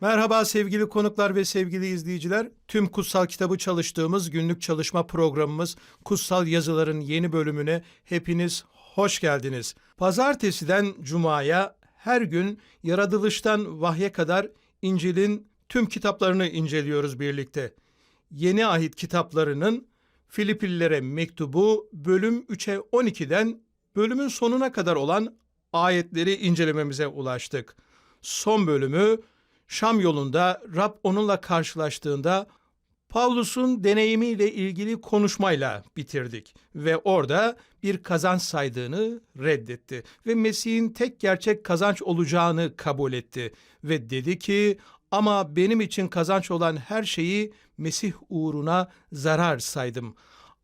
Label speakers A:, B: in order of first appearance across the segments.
A: Merhaba sevgili konuklar ve sevgili izleyiciler. Tüm kutsal kitabı çalıştığımız günlük çalışma programımız Kutsal Yazıların yeni bölümüne hepiniz hoş geldiniz. Pazartesiden cumaya her gün yaratılıştan vahye kadar İncil'in tüm kitaplarını inceliyoruz birlikte. Yeni ahit kitaplarının Filipillilere mektubu bölüm 3'e 12'den bölümün sonuna kadar olan ayetleri incelememize ulaştık. Son bölümü Şam yolunda Rab onunla karşılaştığında Pavlus'un deneyimiyle ilgili konuşmayla bitirdik ve orada bir kazanç saydığını reddetti ve Mesih'in tek gerçek kazanç olacağını kabul etti ve dedi ki ama benim için kazanç olan her şeyi Mesih uğruna zarar saydım.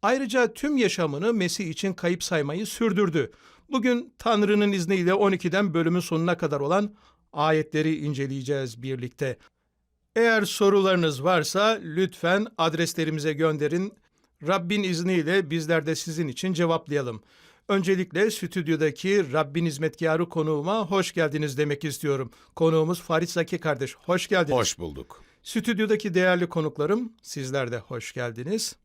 A: Ayrıca tüm yaşamını Mesih için kayıp saymayı sürdürdü. Bugün Tanrı'nın izniyle 12'den bölümün sonuna kadar olan ayetleri inceleyeceğiz birlikte. Eğer sorularınız varsa lütfen adreslerimize gönderin. Rabbin izniyle bizler de sizin için cevaplayalım. Öncelikle stüdyodaki Rabbin hizmetkarı konuğuma hoş geldiniz demek istiyorum. Konuğumuz Farid Zaki kardeş. Hoş geldiniz.
B: Hoş bulduk.
A: Stüdyodaki değerli konuklarım sizler de hoş geldiniz.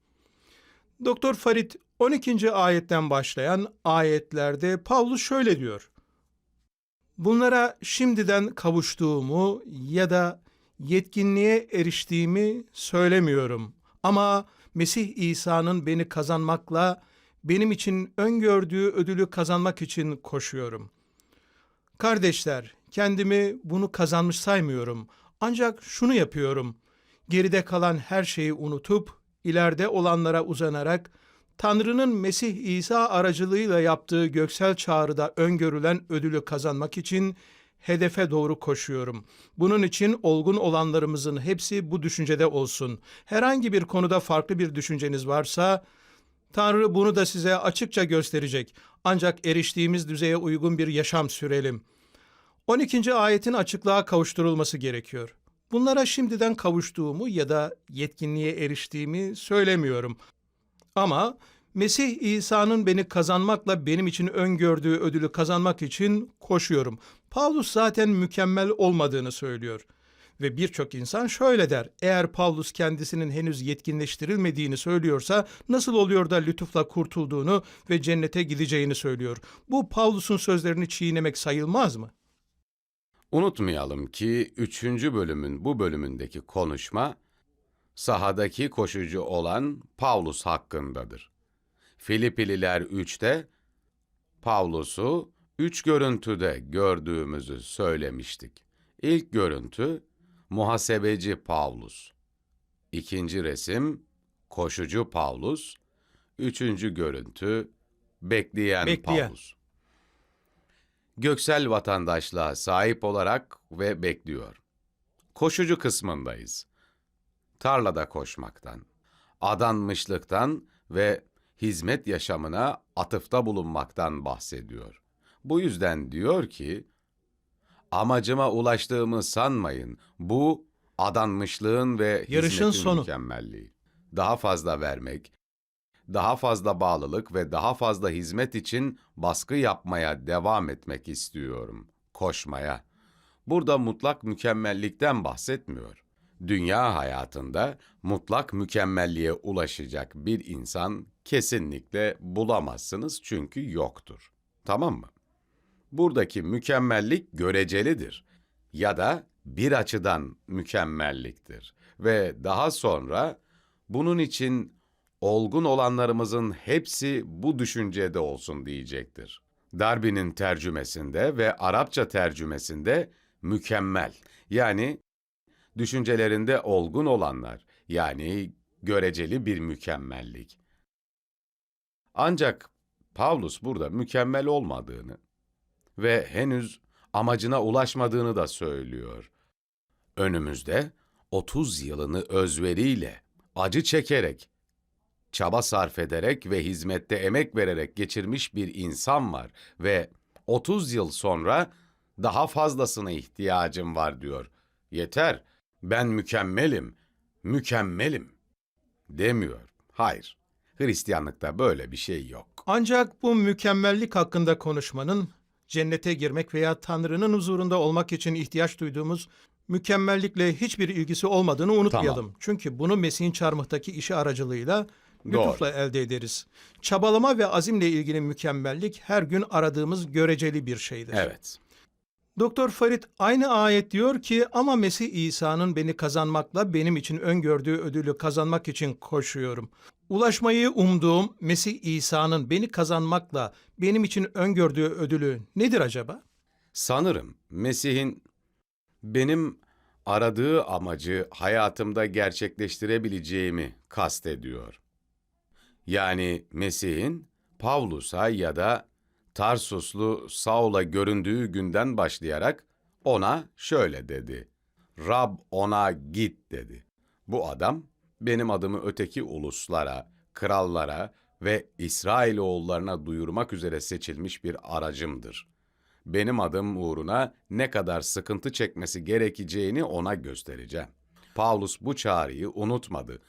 A: Doktor Farid 12. ayetten başlayan ayetlerde Pavlus şöyle diyor. Bunlara şimdiden kavuştuğumu ya da yetkinliğe eriştiğimi söylemiyorum. Ama Mesih İsa'nın beni kazanmakla benim için öngördüğü ödülü kazanmak için koşuyorum. Kardeşler, kendimi bunu kazanmış saymıyorum. Ancak şunu yapıyorum. Geride kalan her şeyi unutup ileride olanlara uzanarak Tanrı'nın Mesih İsa aracılığıyla yaptığı göksel çağrıda öngörülen ödülü kazanmak için hedefe doğru koşuyorum. Bunun için olgun olanlarımızın hepsi bu düşüncede olsun. Herhangi bir konuda farklı bir düşünceniz varsa Tanrı bunu da size açıkça gösterecek. Ancak eriştiğimiz düzeye uygun bir yaşam sürelim. 12. ayetin açıklığa kavuşturulması gerekiyor. Bunlara şimdiden kavuştuğumu ya da yetkinliğe eriştiğimi söylemiyorum. Ama Mesih İsa'nın beni kazanmakla benim için öngördüğü ödülü kazanmak için koşuyorum. Pavlus zaten mükemmel olmadığını söylüyor. Ve birçok insan şöyle der. Eğer Pavlus kendisinin henüz yetkinleştirilmediğini söylüyorsa nasıl oluyor da lütufla kurtulduğunu ve cennete gideceğini söylüyor. Bu Pavlus'un sözlerini çiğnemek sayılmaz mı?
B: Unutmayalım ki 3. bölümün bu bölümündeki konuşma sahadaki koşucu olan Pavlus hakkındadır. Filipililer 3'te Pavlus'u üç görüntüde gördüğümüzü söylemiştik. İlk görüntü muhasebeci Pavlus. İkinci resim koşucu Pavlus. Üçüncü görüntü bekleyen,
A: Bekleyen.
B: Pavlus. Göksel vatandaşlığa sahip olarak ve bekliyor. Koşucu kısmındayız. Tarlada koşmaktan, adanmışlıktan ve hizmet yaşamına atıfta bulunmaktan bahsediyor. Bu yüzden diyor ki, amacıma ulaştığımı sanmayın. Bu adanmışlığın ve
A: Yarışın
B: hizmetin
A: sonu.
B: mükemmelliği. Daha fazla vermek, daha fazla bağlılık ve daha fazla hizmet için baskı yapmaya devam etmek istiyorum. Koşmaya. Burada mutlak mükemmellikten bahsetmiyor. Dünya hayatında mutlak mükemmelliğe ulaşacak bir insan kesinlikle bulamazsınız çünkü yoktur. Tamam mı? Buradaki mükemmellik görecelidir ya da bir açıdan mükemmelliktir ve daha sonra Bunun için olgun olanlarımızın hepsi bu düşüncede olsun diyecektir. Darby'nin tercümesinde ve Arapça tercümesinde mükemmel yani düşüncelerinde olgun olanlar yani göreceli bir mükemmellik. Ancak Pavlus burada mükemmel olmadığını ve henüz amacına ulaşmadığını da söylüyor. Önümüzde 30 yılını özveriyle, acı çekerek, çaba sarf ederek ve hizmette emek vererek geçirmiş bir insan var ve 30 yıl sonra daha fazlasına ihtiyacım var diyor. Yeter, ben mükemmelim, mükemmelim demiyor. Hayır, Hristiyanlıkta böyle bir şey yok.
A: Ancak bu mükemmellik hakkında konuşmanın cennete girmek veya Tanrı'nın huzurunda olmak için ihtiyaç duyduğumuz mükemmellikle hiçbir ilgisi olmadığını unutmayalım. Çünkü bunu Mesih'in çarmıhtaki işi aracılığıyla lütufla elde ederiz. Çabalama ve azimle ilgili mükemmellik her gün aradığımız göreceli bir şeydir.
B: Evet.
A: Doktor Farid aynı ayet diyor ki ama Mesih İsa'nın beni kazanmakla benim için öngördüğü ödülü kazanmak için koşuyorum. Ulaşmayı umduğum Mesih İsa'nın beni kazanmakla benim için öngördüğü ödülü nedir acaba?
B: Sanırım Mesih'in benim aradığı amacı hayatımda gerçekleştirebileceğimi kastediyor. Yani Mesih'in Pavlus'a ya da Tarsuslu Saul'a göründüğü günden başlayarak ona şöyle dedi. Rab ona git dedi. Bu adam benim adımı öteki uluslara, krallara ve İsrailoğullarına duyurmak üzere seçilmiş bir aracımdır. Benim adım uğruna ne kadar sıkıntı çekmesi gerekeceğini ona göstereceğim. Paulus bu çağrıyı unutmadı.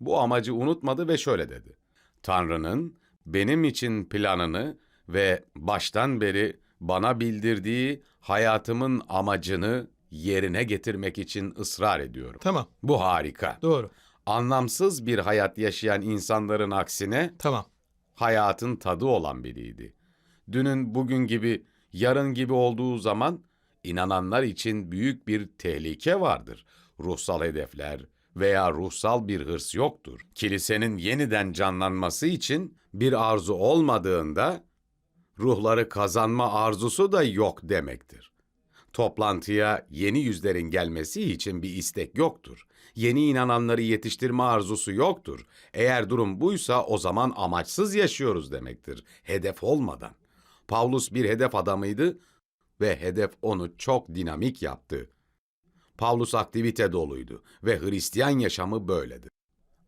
B: Bu amacı unutmadı ve şöyle dedi. Tanrı'nın benim için planını ve baştan beri bana bildirdiği hayatımın amacını yerine getirmek için ısrar ediyorum.
A: Tamam,
B: Bu harika.
A: doğru.
B: Anlamsız bir hayat yaşayan insanların aksine
A: Tamam.
B: hayatın tadı olan biriydi. Dünün bugün gibi, yarın gibi olduğu zaman inananlar için büyük bir tehlike vardır. Ruhsal hedefler veya ruhsal bir hırs yoktur. Kilisenin yeniden canlanması için bir arzu olmadığında ruhları kazanma arzusu da yok demektir. Toplantıya yeni yüzlerin gelmesi için bir istek yoktur. Yeni inananları yetiştirme arzusu yoktur. Eğer durum buysa o zaman amaçsız yaşıyoruz demektir. Hedef olmadan. Pavlus bir hedef adamıydı ve hedef onu çok dinamik yaptı. Pavlus aktivite doluydu ve Hristiyan yaşamı böyledir.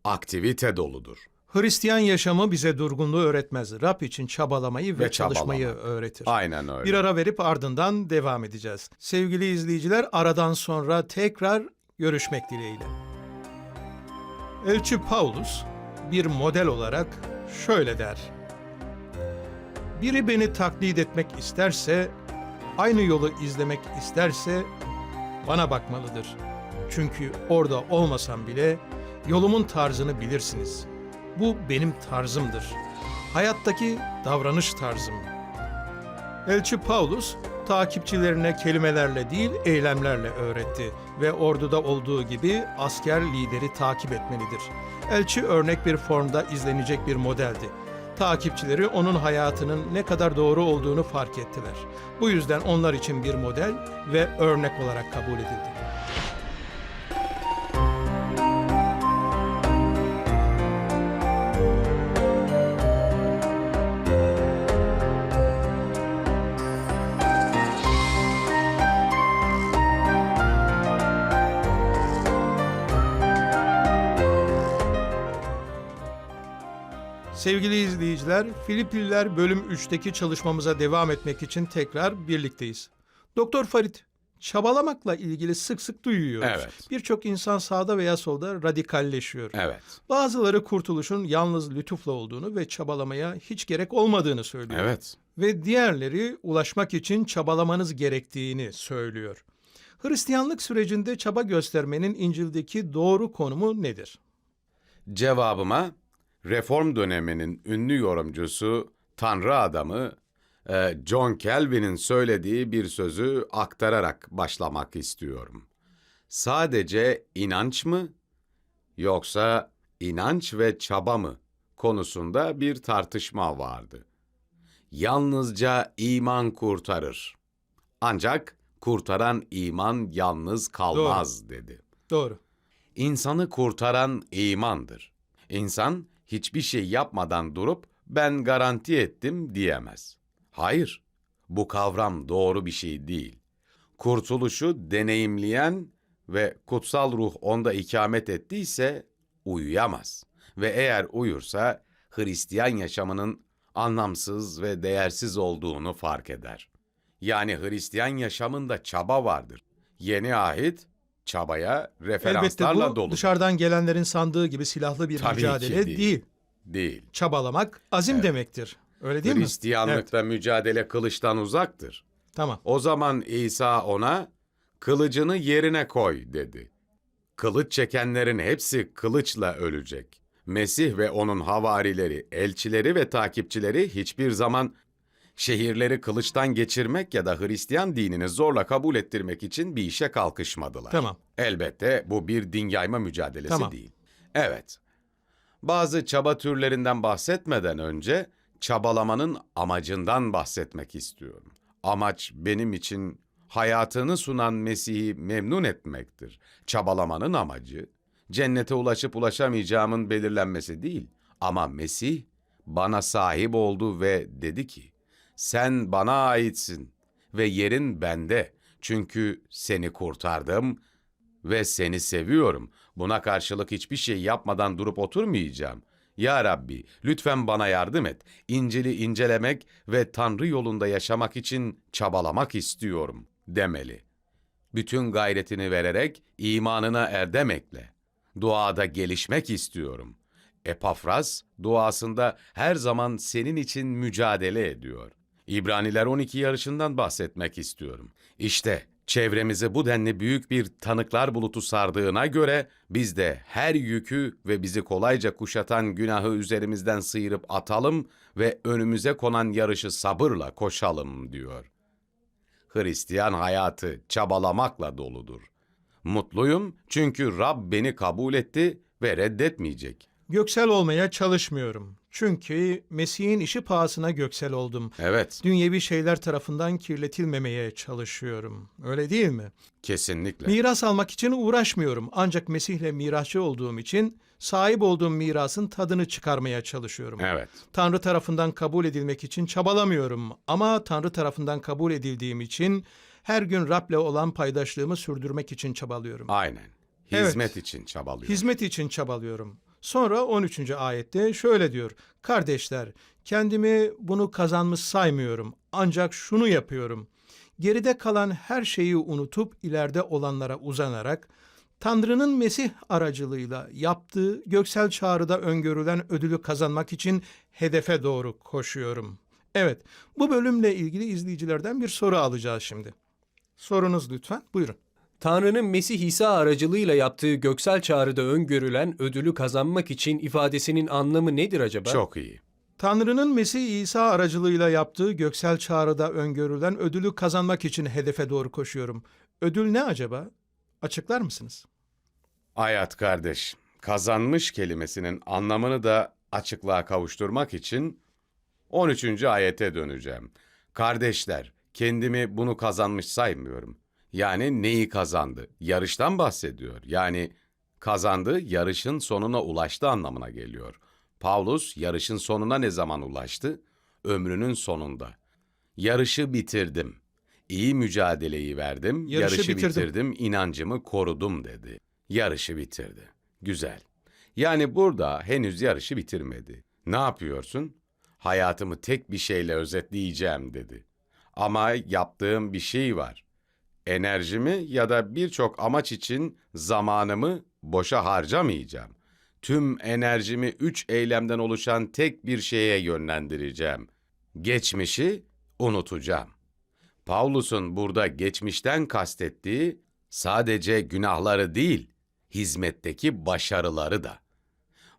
B: Aktivite doludur.
A: Hristiyan yaşamı bize durgunluğu öğretmez. Rab için çabalamayı ve,
B: Ve
A: çalışmayı
B: çabalama.
A: öğretir.
B: Aynen öyle.
A: Bir ara verip ardından devam edeceğiz. Sevgili izleyiciler aradan sonra tekrar görüşmek dileğiyle. Elçi Paulus bir model olarak şöyle der. Biri beni taklit etmek isterse, aynı yolu izlemek isterse bana bakmalıdır. Çünkü orada olmasam bile yolumun tarzını bilirsiniz. Bu benim tarzımdır. Hayattaki davranış tarzım. Elçi Paulus takipçilerine kelimelerle değil eylemlerle öğretti ve orduda olduğu gibi asker lideri takip etmelidir. Elçi örnek bir formda izlenecek bir modeldi. Takipçileri onun hayatının ne kadar doğru olduğunu fark ettiler. Bu yüzden onlar için bir model ve örnek olarak kabul edildi. Sevgili izleyiciler, Filipliler bölüm 3'teki çalışmamıza devam etmek için tekrar birlikteyiz. Doktor Farit, çabalamakla ilgili sık sık duyuyoruz.
B: Evet.
A: Birçok insan sağda veya solda radikalleşiyor.
B: Evet.
A: Bazıları kurtuluşun yalnız lütufla olduğunu ve çabalamaya hiç gerek olmadığını söylüyor.
B: Evet.
A: Ve diğerleri ulaşmak için çabalamanız gerektiğini söylüyor. Hristiyanlık sürecinde çaba göstermenin İncil'deki doğru konumu nedir?
B: Cevabıma reform döneminin ünlü yorumcusu, Tanrı adamı e, John Calvin'in söylediği bir sözü aktararak başlamak istiyorum. Sadece inanç mı yoksa inanç ve çaba mı konusunda bir tartışma vardı. Yalnızca iman kurtarır. Ancak kurtaran iman yalnız kalmaz dedi.
A: Doğru.
B: İnsanı kurtaran imandır. İnsan hiçbir şey yapmadan durup ben garanti ettim diyemez. Hayır, bu kavram doğru bir şey değil. Kurtuluşu deneyimleyen ve kutsal ruh onda ikamet ettiyse uyuyamaz. Ve eğer uyursa Hristiyan yaşamının anlamsız ve değersiz olduğunu fark eder. Yani Hristiyan yaşamında çaba vardır. Yeni ahit çabaya
A: Elbette
B: referanslarla
A: bu
B: dolu.
A: dışarıdan gelenlerin sandığı gibi silahlı bir
B: Tabii ki
A: mücadele
B: değil.
A: değil.
B: Değil.
A: Çabalamak azim demektir. Öyle değil mi?
B: Hristiyanlıkta mücadele kılıçtan uzaktır.
A: Tamam.
B: O zaman İsa ona kılıcını yerine koy dedi. Kılıç çekenlerin hepsi kılıçla ölecek. Mesih ve onun havarileri, elçileri ve takipçileri hiçbir zaman şehirleri kılıçtan geçirmek ya da Hristiyan dinini zorla kabul ettirmek için bir işe kalkışmadılar.
A: Tamam.
B: Elbette bu bir din yayma mücadelesi
A: Tamam.
B: değil. Evet. Bazı çaba türlerinden bahsetmeden önce çabalamanın amacından bahsetmek istiyorum. Amaç benim için hayatını sunan Mesih'i memnun etmektir. Çabalamanın amacı cennete ulaşıp ulaşamayacağımın belirlenmesi değil. Ama Mesih bana sahip oldu ve dedi ki, sen bana aitsin ve yerin bende. Çünkü seni kurtardım ve seni seviyorum. Buna karşılık hiçbir şey yapmadan durup oturmayacağım. Ya Rabbi, lütfen bana yardım et. İncil'i incelemek ve Tanrı yolunda yaşamak için çabalamak istiyorum demeli. Bütün gayretini vererek imanına erdem ekle. Duada gelişmek istiyorum. Epafras duasında her zaman senin için mücadele ediyor. İbraniler 12 yarışından bahsetmek istiyorum. İşte çevremizi bu denli büyük bir tanıklar bulutu sardığına göre biz de her yükü ve bizi kolayca kuşatan günahı üzerimizden sıyırıp atalım ve önümüze konan yarışı sabırla koşalım diyor. Hristiyan hayatı çabalamakla doludur. Mutluyum çünkü Rab beni kabul etti ve reddetmeyecek.
A: Göksel olmaya çalışmıyorum. Çünkü Mesih'in işi pahasına göksel oldum.
B: Evet,
A: Dünyevi şeyler tarafından kirletilmemeye çalışıyorum. Öyle değil mi?
B: kesinlikle.
A: Miras almak için uğraşmıyorum. Ancak Mesih'le mirasçı olduğum için sahip olduğum mirasın tadını çıkarmaya çalışıyorum.
B: Evet,
A: Tanrı tarafından kabul edilmek için çabalamıyorum ama Tanrı tarafından kabul edildiğim için her gün Rab'le olan paydaşlığımı sürdürmek için çabalıyorum.
B: aynen.
A: Evet.
B: Hizmet için çabalıyor.
A: Hizmet için çabalıyorum. Sonra 13. ayette şöyle diyor. Kardeşler, kendimi bunu kazanmış saymıyorum. Ancak şunu yapıyorum. Geride kalan her şeyi unutup ileride olanlara uzanarak Tanrı'nın Mesih aracılığıyla yaptığı göksel çağrıda öngörülen ödülü kazanmak için hedefe doğru koşuyorum. Evet, bu bölümle ilgili izleyicilerden bir soru alacağız şimdi. Sorunuz lütfen, buyurun.
C: Tanrı'nın Mesih İsa aracılığıyla yaptığı göksel çağrıda öngörülen ödülü kazanmak için ifadesinin anlamı nedir acaba?
B: Çok iyi.
A: Tanrı'nın Mesih İsa aracılığıyla yaptığı göksel çağrıda öngörülen ödülü kazanmak için hedefe doğru koşuyorum. Ödül ne acaba? Açıklar mısınız?
B: Hayat kardeş, kazanmış kelimesinin anlamını da açıklığa kavuşturmak için 13. ayete döneceğim. Kardeşler, kendimi bunu kazanmış saymıyorum. Yani neyi kazandı? Yarıştan bahsediyor. Yani kazandı, yarışın sonuna ulaştı anlamına geliyor. Paulus yarışın sonuna ne zaman ulaştı? Ömrünün sonunda. Yarışı bitirdim. İyi mücadeleyi verdim,
A: Yarışı
B: yarışı,
A: bitirdim.
B: bitirdim, inancımı korudum dedi. Yarışı bitirdi. Güzel. Yani burada henüz yarışı bitirmedi. Ne yapıyorsun? Hayatımı tek bir şeyle özetleyeceğim dedi. Ama yaptığım bir şey var. Enerjimi ya da birçok amaç için zamanımı boşa harcamayacağım. Tüm enerjimi üç eylemden oluşan tek bir şeye yönlendireceğim. Geçmişi unutacağım. Paulus'un burada geçmişten kastettiği sadece günahları değil, hizmetteki başarıları da.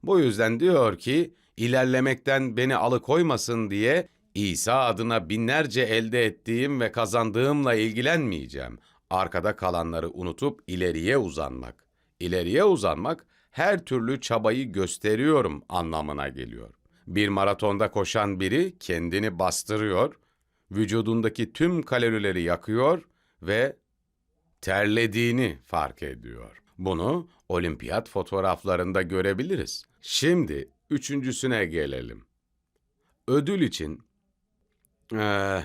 B: Bu yüzden diyor ki, ilerlemekten beni alıkoymasın diye İsa adına binlerce elde ettiğim ve kazandığımla ilgilenmeyeceğim. Arkada kalanları unutup ileriye uzanmak. İleriye uzanmak her türlü çabayı gösteriyorum anlamına geliyor. Bir maratonda koşan biri kendini bastırıyor, vücudundaki tüm kalorileri yakıyor ve terlediğini fark ediyor. Bunu olimpiyat fotoğraflarında görebiliriz. Şimdi üçüncüsüne gelelim. Ödül için eee,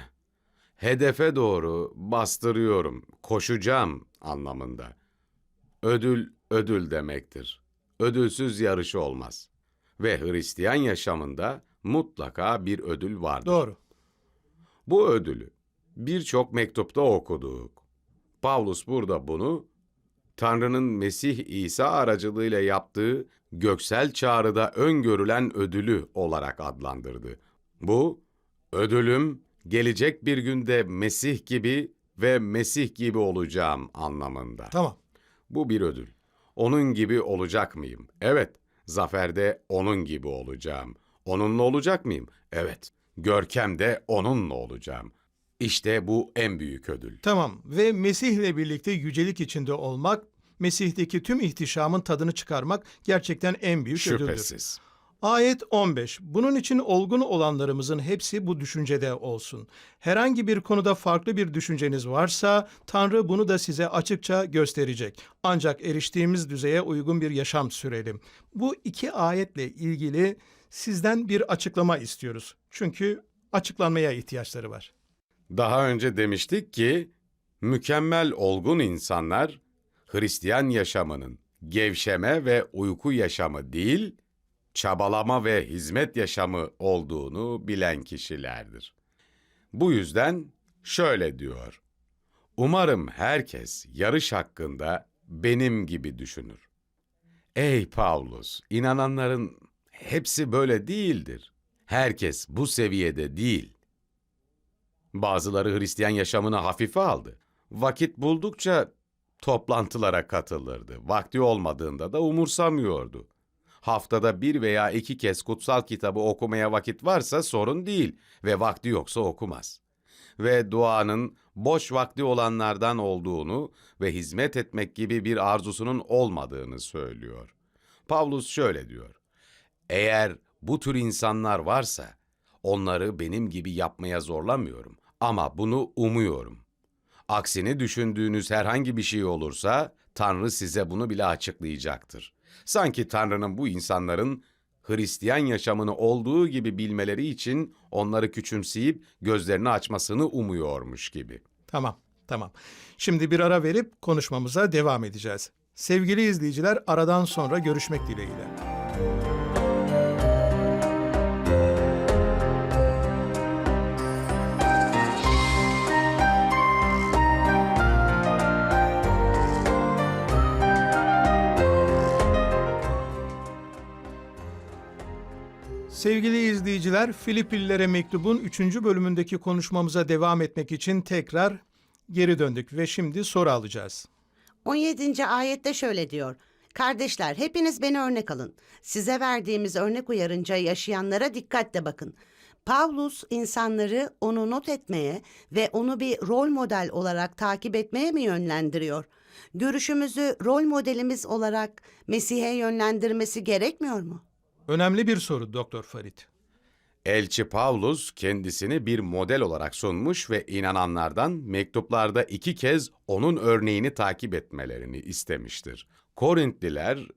B: hedefe doğru bastırıyorum, koşacağım anlamında. Ödül ödül demektir. Ödülsüz yarış olmaz. Ve Hristiyan yaşamında mutlaka bir ödül vardır.
A: Doğru.
B: Bu ödülü birçok mektupta okuduk. Pavlus burada bunu Tanrı'nın Mesih İsa aracılığıyla yaptığı göksel çağrıda öngörülen ödülü olarak adlandırdı. Bu, ödülüm gelecek bir günde Mesih gibi ve Mesih gibi olacağım anlamında.
A: Tamam.
B: Bu bir ödül. Onun gibi olacak mıyım? Evet. Zaferde onun gibi olacağım. Onunla olacak mıyım? Evet. Görkemde onunla olacağım. İşte bu en büyük ödül.
A: Tamam ve Mesih'le birlikte yücelik içinde olmak, Mesih'teki tüm ihtişamın tadını çıkarmak gerçekten en büyük ödüldür.
B: Şüphesiz.
A: Ayet 15. Bunun için olgun olanlarımızın hepsi bu düşüncede olsun. Herhangi bir konuda farklı bir düşünceniz varsa Tanrı bunu da size açıkça gösterecek. Ancak eriştiğimiz düzeye uygun bir yaşam sürelim. Bu iki ayetle ilgili sizden bir açıklama istiyoruz. Çünkü açıklanmaya ihtiyaçları var.
B: Daha önce demiştik ki mükemmel olgun insanlar Hristiyan yaşamının gevşeme ve uyku yaşamı değil, çabalama ve hizmet yaşamı olduğunu bilen kişilerdir. Bu yüzden şöyle diyor. Umarım herkes yarış hakkında benim gibi düşünür. Ey Pavlus, inananların hepsi böyle değildir. Herkes bu seviyede değil. Bazıları Hristiyan yaşamını hafife aldı. Vakit buldukça toplantılara katılırdı. Vakti olmadığında da umursamıyordu. Haftada bir veya iki kez kutsal kitabı okumaya vakit varsa sorun değil ve vakti yoksa okumaz. Ve duanın boş vakti olanlardan olduğunu ve hizmet etmek gibi bir arzusunun olmadığını söylüyor. Pavlus şöyle diyor. Eğer bu tür insanlar varsa onları benim gibi yapmaya zorlamıyorum ama bunu umuyorum. Aksini düşündüğünüz herhangi bir şey olursa Tanrı size bunu bile açıklayacaktır. Sanki Tanrı'nın bu insanların Hristiyan yaşamını olduğu gibi bilmeleri için onları küçümseyip gözlerini açmasını umuyormuş gibi.
A: Tamam, tamam. Şimdi bir ara verip konuşmamıza devam edeceğiz. Sevgili izleyiciler, aradan sonra görüşmek dileğiyle. Sevgili izleyiciler, Filipillilere mektubun 3. bölümündeki konuşmamıza devam etmek için tekrar geri döndük ve şimdi soru alacağız.
D: 17. ayette şöyle diyor. Kardeşler hepiniz beni örnek alın. Size verdiğimiz örnek uyarınca yaşayanlara dikkatle bakın. Pavlus insanları onu not etmeye ve onu bir rol model olarak takip etmeye mi yönlendiriyor? Görüşümüzü rol modelimiz olarak Mesih'e yönlendirmesi gerekmiyor mu?
A: Önemli bir soru Doktor Farit.
B: Elçi Pavlus kendisini bir model olarak sunmuş ve inananlardan mektuplarda iki kez onun örneğini takip etmelerini istemiştir. Korintliler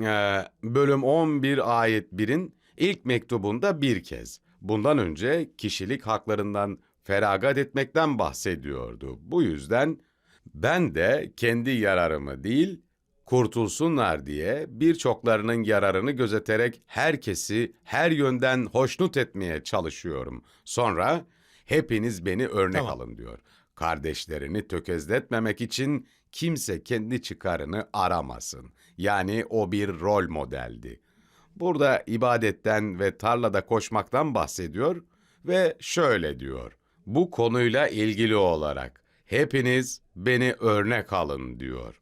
B: eee, bölüm 11 ayet 1'in ilk mektubunda bir kez. Bundan önce kişilik haklarından feragat etmekten bahsediyordu. Bu yüzden ben de kendi yararımı değil, kurtulsunlar diye birçoklarının yararını gözeterek herkesi her yönden hoşnut etmeye çalışıyorum. Sonra hepiniz beni örnek
A: Tamam.
B: alın diyor. Kardeşlerini tökezletmemek için kimse kendi çıkarını aramasın. Yani o bir rol modeldi. Burada ibadetten ve tarlada koşmaktan bahsediyor ve şöyle diyor. Bu konuyla ilgili olarak hepiniz beni örnek alın diyor.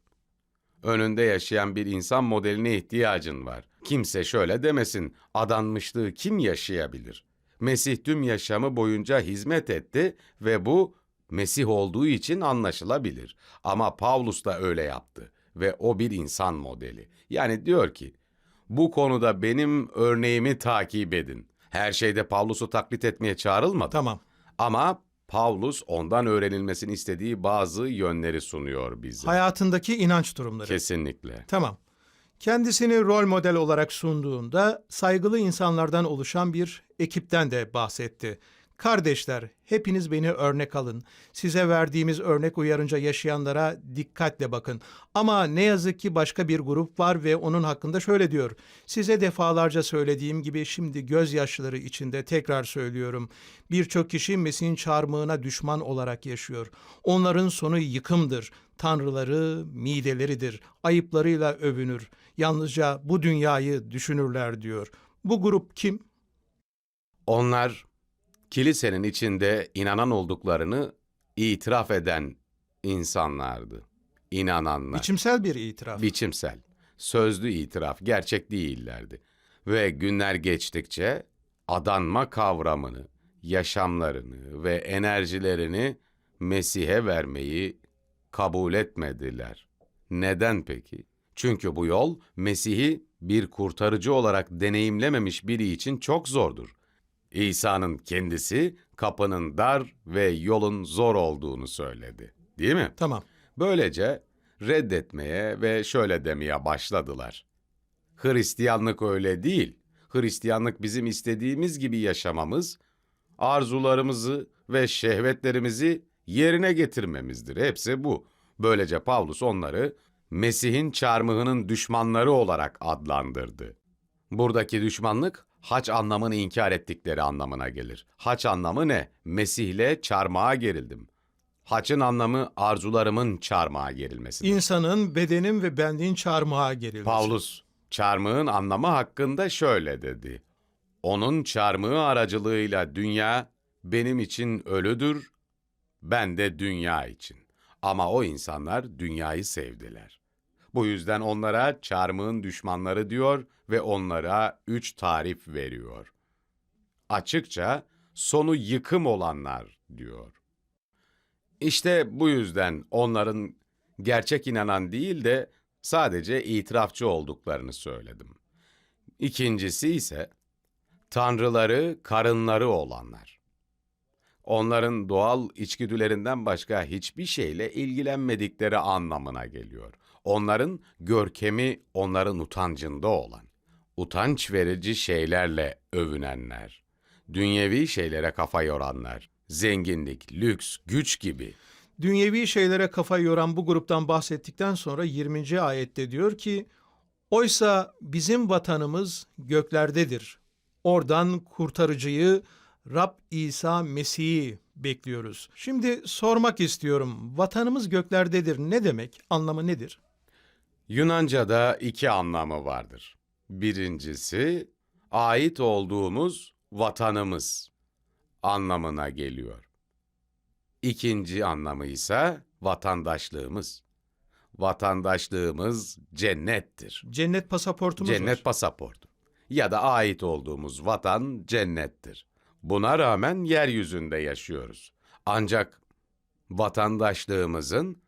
B: Önünde yaşayan bir insan modeline ihtiyacın var. Kimse şöyle demesin, adanmışlığı kim yaşayabilir? Mesih tüm yaşamı boyunca hizmet etti ve bu Mesih olduğu için anlaşılabilir. Ama Pavlus da öyle yaptı ve o bir insan modeli. Yani diyor ki, bu konuda benim örneğimi takip edin. Her şeyde Pavlus'u taklit etmeye çağrılmadı.
A: Tamam.
B: Ama Pavlus ondan öğrenilmesini istediği bazı yönleri sunuyor bize.
A: Hayatındaki inanç durumları.
B: Kesinlikle.
A: Tamam. Kendisini rol model olarak sunduğunda saygılı insanlardan oluşan bir ekipten de bahsetti. Kardeşler, hepiniz beni örnek alın. Size verdiğimiz örnek uyarınca yaşayanlara dikkatle bakın. Ama ne yazık ki başka bir grup var ve onun hakkında şöyle diyor. Size defalarca söylediğim gibi şimdi gözyaşları içinde tekrar söylüyorum. Birçok kişi Mesih'in çarmıhına düşman olarak yaşıyor. Onların sonu yıkımdır. Tanrıları mideleridir. Ayıplarıyla övünür. Yalnızca bu dünyayı düşünürler diyor. Bu grup kim?
B: Onlar kilisenin içinde inanan olduklarını itiraf eden insanlardı. İnananlar.
A: Biçimsel bir itiraf.
B: Biçimsel, sözlü itiraf, gerçek değillerdi. Ve günler geçtikçe adanma kavramını, yaşamlarını ve enerjilerini Mesih'e vermeyi kabul etmediler. Neden peki? Çünkü bu yol Mesih'i bir kurtarıcı olarak deneyimlememiş biri için çok zordur. İsa'nın kendisi kapının dar ve yolun zor olduğunu söyledi. Değil mi?
A: Tamam.
B: Böylece reddetmeye ve şöyle demeye başladılar. Hristiyanlık öyle değil. Hristiyanlık bizim istediğimiz gibi yaşamamız, arzularımızı ve şehvetlerimizi yerine getirmemizdir. Hepsi bu. Böylece Pavlus onları Mesih'in çarmıhının düşmanları olarak adlandırdı. Buradaki düşmanlık haç anlamını inkar ettikleri anlamına gelir. Haç anlamı ne? Mesih'le çarmıha gerildim. Haçın anlamı arzularımın çarmıha gerilmesidir.
A: İnsanın, bedenin ve benliğin çarmıha gerilmesi.
B: Pavlus, çarmıhın anlamı hakkında şöyle dedi. Onun çarmıhı aracılığıyla dünya benim için ölüdür, ben de dünya için. Ama o insanlar dünyayı sevdiler. Bu yüzden onlara çarmıhın düşmanları diyor ve onlara üç tarif veriyor. Açıkça sonu yıkım olanlar diyor. İşte bu yüzden onların gerçek inanan değil de sadece itirafçı olduklarını söyledim. İkincisi ise tanrıları, karınları olanlar. Onların doğal içgüdülerinden başka hiçbir şeyle ilgilenmedikleri anlamına geliyor. Onların görkemi onların utancında olan, utanç verici şeylerle övünenler, dünyevi şeylere kafa yoranlar, zenginlik, lüks, güç gibi.
A: Dünyevi şeylere kafa yoran bu gruptan bahsettikten sonra 20. ayette diyor ki, Oysa bizim vatanımız göklerdedir. Oradan kurtarıcıyı Rab İsa Mesih'i bekliyoruz. Şimdi sormak istiyorum. Vatanımız göklerdedir ne demek? Anlamı nedir?
B: Yunanca'da iki anlamı vardır. Birincisi, ait olduğumuz vatanımız anlamına geliyor. İkinci anlamı ise vatandaşlığımız. Vatandaşlığımız cennettir.
A: Cennet pasaportumuz
B: Cennet
A: var.
B: pasaportu. Ya da ait olduğumuz vatan cennettir. Buna rağmen yeryüzünde yaşıyoruz. Ancak vatandaşlığımızın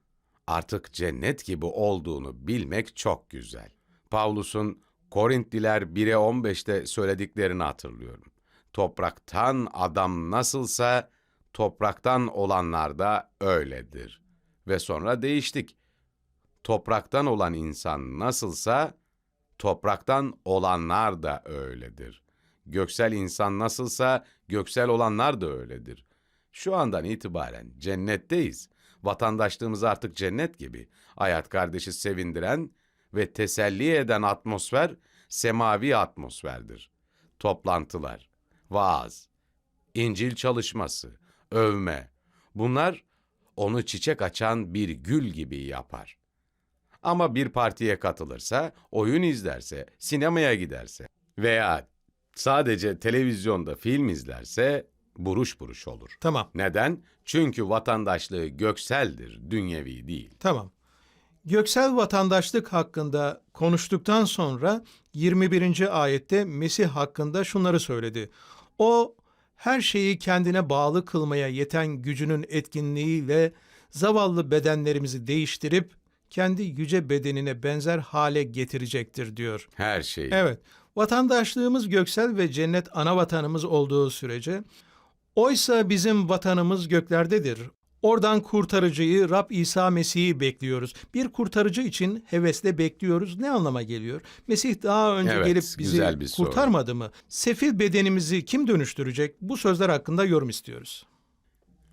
B: artık cennet gibi olduğunu bilmek çok güzel. Pavlus'un Korintliler 1'e 15'te söylediklerini hatırlıyorum. Topraktan adam nasılsa topraktan olanlar da öyledir. Ve sonra değiştik. Topraktan olan insan nasılsa topraktan olanlar da öyledir. Göksel insan nasılsa göksel olanlar da öyledir. Şu andan itibaren cennetteyiz. Vatandaşlığımız artık cennet gibi. Hayat kardeşi sevindiren ve teselli eden atmosfer semavi atmosferdir. Toplantılar, vaaz, İncil çalışması, övme. Bunlar onu çiçek açan bir gül gibi yapar. Ama bir partiye katılırsa, oyun izlerse, sinemaya giderse veya sadece televizyonda film izlerse buruş buruş olur.
A: Tamam,
B: Neden? Çünkü vatandaşlığı gökseldir, dünyevi değil.
A: tamam. Göksel vatandaşlık hakkında konuştuktan sonra 21. ayette Mesih hakkında şunları söyledi. O her şeyi kendine bağlı kılmaya yeten gücünün etkinliğiyle zavallı bedenlerimizi değiştirip kendi yüce bedenine benzer hale getirecektir diyor.
B: Her şeyi.
A: Evet, vatandaşlığımız göksel ve cennet ana vatanımız olduğu sürece, oysa bizim vatanımız göklerdedir. Oradan kurtarıcıyı Rab İsa Mesih'i bekliyoruz. Bir kurtarıcı için hevesle bekliyoruz. Ne anlama geliyor? Mesih daha önce
B: Evet,
A: gelip bizi
B: bir soru.
A: kurtarmadı mı? Sefil bedenimizi kim dönüştürecek? Bu sözler hakkında yorum istiyoruz.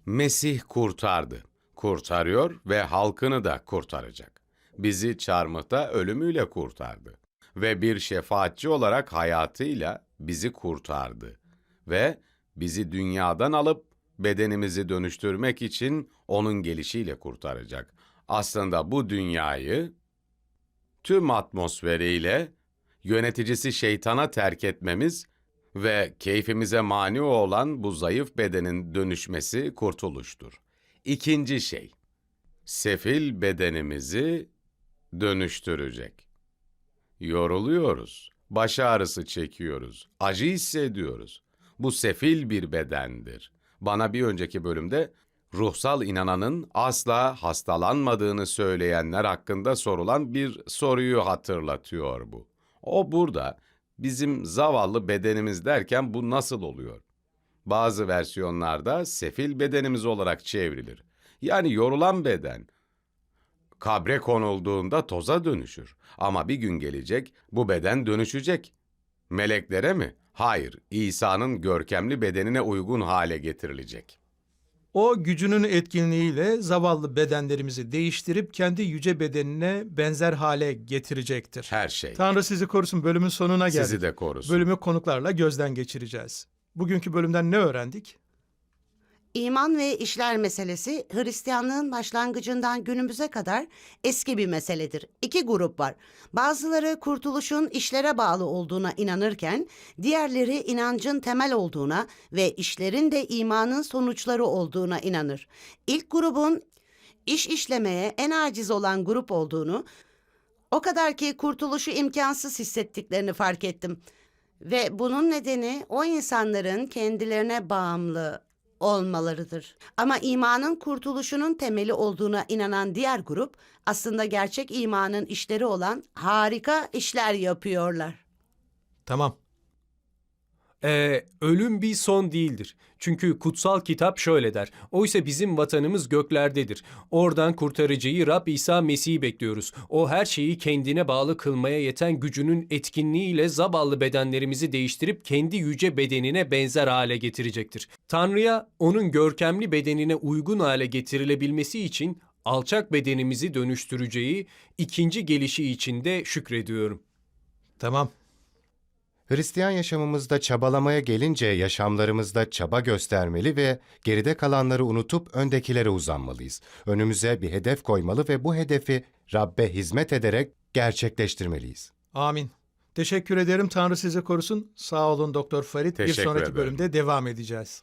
B: Mesih kurtardı. Kurtarıyor ve halkını da kurtaracak. Bizi çarmıhta ölümüyle kurtardı. Ve bir şefaatçi olarak hayatıyla bizi kurtardı. Ve bizi dünyadan alıp bedenimizi dönüştürmek için onun gelişiyle kurtaracak. Aslında bu dünyayı tüm atmosferiyle yöneticisi şeytana terk etmemiz ve keyfimize mani olan bu zayıf bedenin dönüşmesi kurtuluştur. İkinci şey, sefil bedenimizi dönüştürecek. Yoruluyoruz, baş ağrısı çekiyoruz, acı hissediyoruz. Bu sefil bir bedendir. Bana bir önceki bölümde ruhsal inananın asla hastalanmadığını söyleyenler hakkında sorulan bir soruyu hatırlatıyor bu. O burada bizim zavallı bedenimiz derken bu nasıl oluyor? Bazı versiyonlarda sefil bedenimiz olarak çevrilir. Yani yorulan beden. Kabre konulduğunda toza dönüşür. Ama bir gün gelecek bu beden dönüşecek. Meleklere mi? Hayır, İsa'nın görkemli bedenine uygun hale getirilecek.
A: O gücünün etkinliğiyle zavallı bedenlerimizi değiştirip kendi yüce bedenine benzer hale getirecektir.
B: Her şey.
A: Tanrı sizi korusun bölümün sonuna geldik.
B: Sizi de korusun.
A: Bölümü konuklarla gözden geçireceğiz. Bugünkü bölümden ne öğrendik?
D: İman ve işler meselesi Hristiyanlığın başlangıcından günümüze kadar eski bir meseledir. İki grup var. Bazıları kurtuluşun işlere bağlı olduğuna inanırken diğerleri inancın temel olduğuna ve işlerin de imanın sonuçları olduğuna inanır. İlk grubun iş işlemeye en aciz olan grup olduğunu, o kadar ki kurtuluşu imkansız hissettiklerini fark ettim. Ve bunun nedeni o insanların kendilerine bağımlı olmalarıdır. Ama imanın kurtuluşunun temeli olduğuna inanan diğer grup aslında gerçek imanın işleri olan harika işler yapıyorlar.
A: Tamam.
C: Ee, ölüm bir son değildir. Çünkü kutsal kitap şöyle der. Oysa bizim vatanımız göklerdedir. Oradan kurtarıcıyı Rab İsa Mesih'i bekliyoruz. O her şeyi kendine bağlı kılmaya yeten gücünün etkinliğiyle zavallı bedenlerimizi değiştirip kendi yüce bedenine benzer hale getirecektir. Tanrı'ya onun görkemli bedenine uygun hale getirilebilmesi için alçak bedenimizi dönüştüreceği ikinci gelişi için de şükrediyorum.
A: Tamam.
E: Hristiyan yaşamımızda çabalamaya gelince yaşamlarımızda çaba göstermeli ve geride kalanları unutup öndekilere uzanmalıyız. Önümüze bir hedef koymalı ve bu hedefi Rabbe hizmet ederek gerçekleştirmeliyiz.
A: Amin. Teşekkür ederim. Tanrı sizi korusun. Sağ olun Doktor Farit. bir
B: Teşekkür
A: sonraki
B: ederim.
A: bölümde devam edeceğiz.